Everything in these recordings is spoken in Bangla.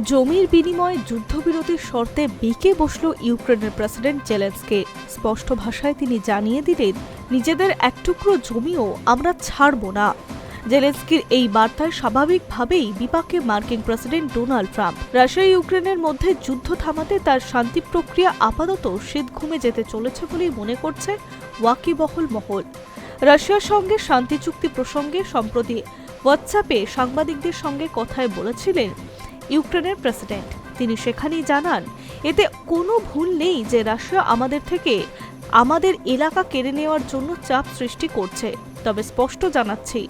জমির বিনিময়ে যুদ্ধবিরতির শর্তে বেঁকে বসল ইউক্রেনের প্রেসিডেন্ট জেলেন্সকে। স্পষ্ট ভাষায় তিনি জানিয়ে দিলেন, নিজেদের এক টুকরো জমিও আমরা ছাড়ব না। জেলেন্সকির এই বার্তায় স্বাভাবিকভাবেই বিপাকে মার্কিন প্রেসিডেন্ট ডোনাল্ড ট্রাম্প। রাশিয়া ইউক্রেনের মধ্যে যুদ্ধ থামাতে তার শান্তি প্রক্রিয়া আপাতত শীত ঘুমে যেতে চলেছে বলেই মনে করছে ওয়াকিবহল মহল। রাশিয়ার সঙ্গে শান্তি চুক্তি প্রসঙ্গে সম্প্রতি হোয়াটসঅ্যাপে সাংবাদিকদের সঙ্গে কথায় বলেছিলেন ইউক্রেনের প্রেসিডেন্ট। তিনি সেখানেই জানান, এতে কোনো ভুল নেই যে রাশিয়া আমাদের থেকে আমাদের এলাকা কেড়ে নেওয়ার জন্য চাপ সৃষ্টি করছে। তবে স্পষ্ট জানাচ্ছি,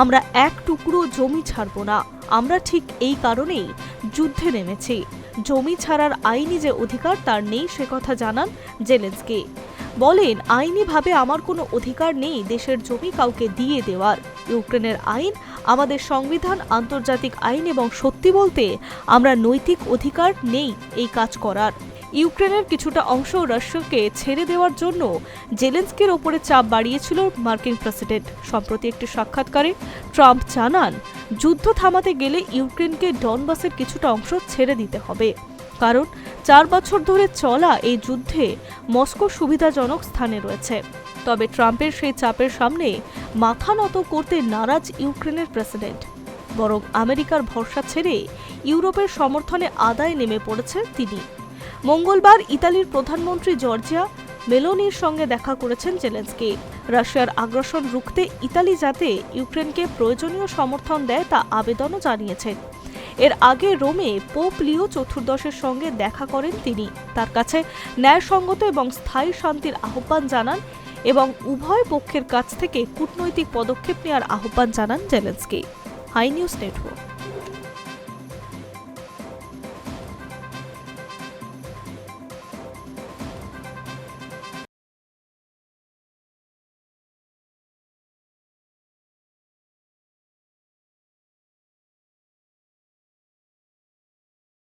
আমরা এক টুকরো জমি ছাড়ব না। আমরা ঠিক এই কারণেই যুদ্ধে নেমেছি। জমি ছাড়ার আইনি যে অধিকার, তার নেই সে কথা জানান জেলেন্সকি। বলেন, আইনিভাবে আমার কোনো অধিকার নেই দেশের জমি কাউকে দিয়ে দেওয়ার। ইউক্রেনের আইন, আমাদের সংবিধান, আন্তর্জাতিক আইন এবং সত্যি বলতে আমরা নৈতিক অধিকার নেই এই কাজ করার। ইউক্রেনের কিছুটা অংশ রাশিয়াকে ছেড়ে দেওয়ার জন্য জেলেন্সকির ওপরে চাপ বাড়িয়েছিল মার্কিন প্রেসিডেন্ট। সম্প্রতি একটি সাক্ষাৎকারে ট্রাম্প জানান, যুদ্ধ থামাতে গেলে ইউক্রেনকে ডনবাসের কিছুটা অংশ ছেড়ে দিতে হবে। কারণ চার বছর ধরে চলা এই যুদ্ধে মস্কো সুবিধাজনক স্থানে রয়েছে। তবে ট্রাম্পের সেই চাপের সামনে মাথা নত করতে নারাজ ইউক্রেনের প্রেসিডেন্ট। বরং আমেরিকার ভরসা ছেড়ে ইউরোপের সমর্থনে আদায় নেমে পড়েছে তিনি। মঙ্গলবার ইতালির প্রধানমন্ত্রী জর্জিয়া মেলোনির সঙ্গে দেখা করেছেন জেলেন্সকি। রাশিয়ার আগ্রাসন রুখতে ইতালি যাতে ইউক্রেনকে প্রয়োজনীয় সমর্থন দেয় তা আবেদনও জানিয়েছেন। এর আগে রোমে পোপ লিও চতুর্দশের সঙ্গে দেখা করেন তিনি। তার কাছে ন্যায়সঙ্গত এবং স্থায়ী শান্তির আহ্বান জানান এবং উভয় পক্ষের কাছ থেকে কূটনৈতিক পদক্ষেপ নেওয়ার আহ্বান জানান জেলেন্সকি। High news network.